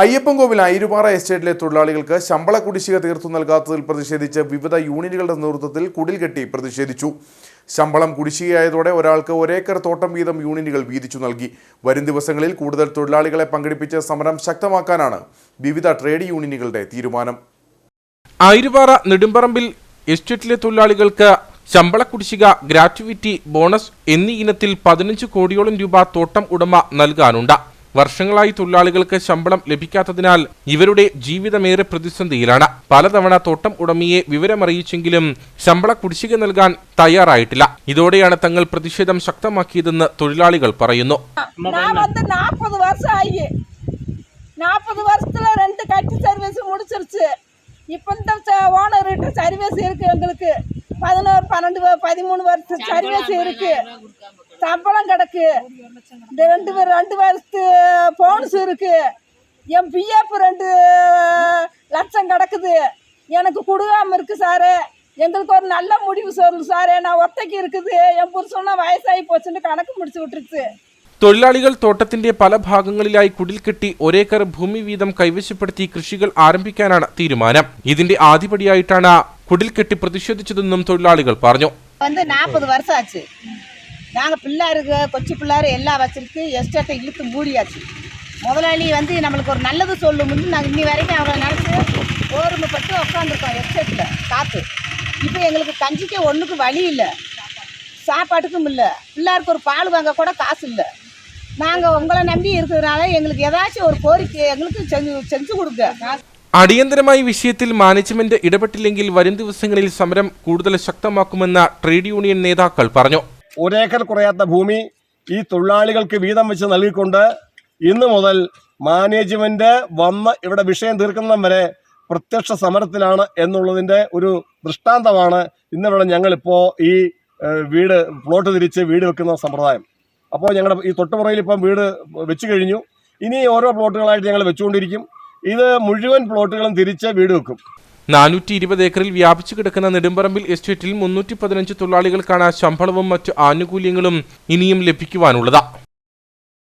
അയ്യപ്പൻകോവിൽ ഐരുപാറ എസ്റ്റേറ്റിലെ തൊഴിലാളികൾക്ക് ശമ്പള കുടിശ്ശിക തീർത്തു നൽകാത്തതിൽ പ്രതിഷേധിച്ച് വിവിധ യൂണിയനുകളുടെ നേതൃത്വത്തിൽ കുടിൽ കെട്ടി പ്രതിഷേധിച്ചു. ശമ്പളം കുടിശ്ശികയായതോടെ ഒരാൾക്ക് ഒരേക്കർ തോട്ടം വീതം യൂണിയനുകൾ വീതിച്ചു നൽകി. വരും ദിവസങ്ങളിൽ കൂടുതൽ തൊഴിലാളികളെ പങ്കെടുപ്പിച്ച് സമരം ശക്തമാക്കാനാണ് വിവിധ ട്രേഡ് യൂണിയനുകളുടെ തീരുമാനം. ആയിരുപാറ നെടുമ്പറമ്പിൽ എസ്റ്റേറ്റിലെ തൊഴിലാളികൾക്ക് ശമ്പള കുടിശ്ശിക ഗ്രാറ്റുവിറ്റി ബോണസ് എന്നീ ഇനത്തിൽ പതിനഞ്ച് കോടിയോളം രൂപ തോട്ടം ഉടമ നൽകാനുണ്ട്. വർഷങ്ങളായി തൊഴിലാളികൾക്ക് ശമ്പളം ലഭിക്കാത്തതിനാൽ ഇവരുടെ ജീവിതമേറെ പ്രതിസന്ധിയിലാണ് പലതവണ തോട്ടം ഉടമയെ വിവരമറിയിച്ചെങ്കിലും ശമ്പള കുടിശ്ശിക നൽകാൻ തയ്യാറായിട്ടില്ല ഇതോടെയാണ് തങ്ങൾ പ്രതിഷേധം ശക്തമാക്കിയതെന്ന് തൊഴിലാളികൾ പറയുന്നു நான் வந்து நாற்பது வருஷம் ஆகி நாற்பது வருஷத்துல ரெண்டு கட்டி சர்வீஸ் முடிச்சிருச்சு இப்போ இந்த ஓனர்கிட்ட சர்வீஸ் இருக்கு எங்களுக்கு பதினோரு பன்னெண்டு வ- பதிமூணு வருஷம் சர்வீஸ் இருக்கு சம்பளம் கிடக்கு இந்த ரெண்டு பேர் ரெண்டு வருஷத்து போனஸ் இருக்கு என் பிஎஃப் ரெண்டு லட்சம் கிடக்குது எனக்கு கொடுக்காம இருக்கு சாரு எங்களுக்கு ஒரு நல்ல முடிவு சொல்லு சாரு நான் ஒத்தைக்கு இருக்குது என் புருஷனும் வயசாகி போச்சுன்னு கணக்கு முடிச்சு விட்டுருச்சு തൊഴിലാളികൾ തോട്ടത്തിന്റെ പല ഭാഗങ്ങളിലായി കുടിൽ കെട്ടി ഒരേക്കർ ഭൂമി വീതം കൈവശപ്പെടുത്തി കൃഷികൾ ആരംഭിക്കാനാണ് തീരുമാനം ഇതിന്റെ ആദ്യപടിയായിട്ടാണ് കുടിൽ കെട്ടി പ്രതിഷേധിച്ചതെന്നും തൊഴിലാളികൾ പറഞ്ഞു வந்து நாற்பது வருஷம் ஆச்சு நாங்கள் பிள்ளாருக்கு கொச்சி பிள்ளாரு எல்லாம் வச்சிருக்கு எஸ்டேட்டை இழுத்து மூடியாச்சு முதலாளி வந்து நம்மளுக்கு ஒரு நல்லது சொல்லுமுன்னு நாங்கள் இன்னி வரைக்கும் அவரை நினச்சி ஓர்மைப்பட்டு உட்காந்துருக்கோம் எஸ்டேட்டில் காற்று இப்போ எங்களுக்கு கஞ்சிக்கே ஒன்றுக்கு வழி இல்லை சாப்பாட்டுக்கும் இல்லை பிள்ளாருக்கு ஒரு பால் வாங்க கூட காசு இல்லை நாங்கள் உங்களை நம்பி இருக்கிறதுனால எங்களுக்கு ஏதாச்சும் ஒரு கோரிக்கை எங்களுக்கு செஞ்சு செஞ்சு கொடுங்க അടിയന്തരമായി വിഷയത്തിൽ മാനേജ്മെന്റ് ഇടപെട്ടില്ലെങ്കിൽ വരും ദിവസങ്ങളിൽ സമരം കൂടുതൽ ശക്തമാക്കുമെന്ന് ട്രേഡ് യൂണിയൻ നേതാക്കൾ പറഞ്ഞു ഒരേക്കർ കുറയാത്ത ഭൂമി ഈ തൊഴിലാളികൾക്ക് വീതം വെച്ച് നൽകിക്കൊണ്ട് ഇന്ന് മുതൽ മാനേജ്മെന്റ് വന്ന് ഇവിടെ വിഷയം തീർക്കുന്നതും വരെ പ്രത്യക്ഷ സമരത്തിലാണ് എന്നുള്ളതിന്റെ ഒരു ദൃഷ്ടാന്തമാണ് ഇന്നിവിടെ ഞങ്ങളിപ്പോൾ ഈ വീട് പ്ലോട്ട് തിരിച്ച് വീട് വെക്കുന്ന സമ്പ്രദായം. അപ്പോൾ ഞങ്ങളുടെ ഈ തൊട്ടുപുറയിൽ ഇപ്പം വീട് വെച്ച് കഴിഞ്ഞു. ഇനി ഓരോ പ്ലോട്ടുകളായിട്ട് ഞങ്ങൾ വെച്ചുകൊണ്ടിരിക്കും. ഇത് മുഴുവൻ പ്ലോട്ടുകളും തിരിച്ച് വീട് വെക്കും. നാനൂറ്റി ഇരുപത് ഏക്കറിൽ വ്യാപിച്ചു കിടക്കുന്ന നെടുമ്പറമ്പിൽ എസ്റ്റേറ്റിൽ മുന്നൂറ്റി പതിനഞ്ച് തൊഴിലാളികൾക്കാണ് ശമ്പളവും മറ്റു ആനുകൂല്യങ്ങളും ഇനിയും ലഭിക്കുവാനുള്ളത്.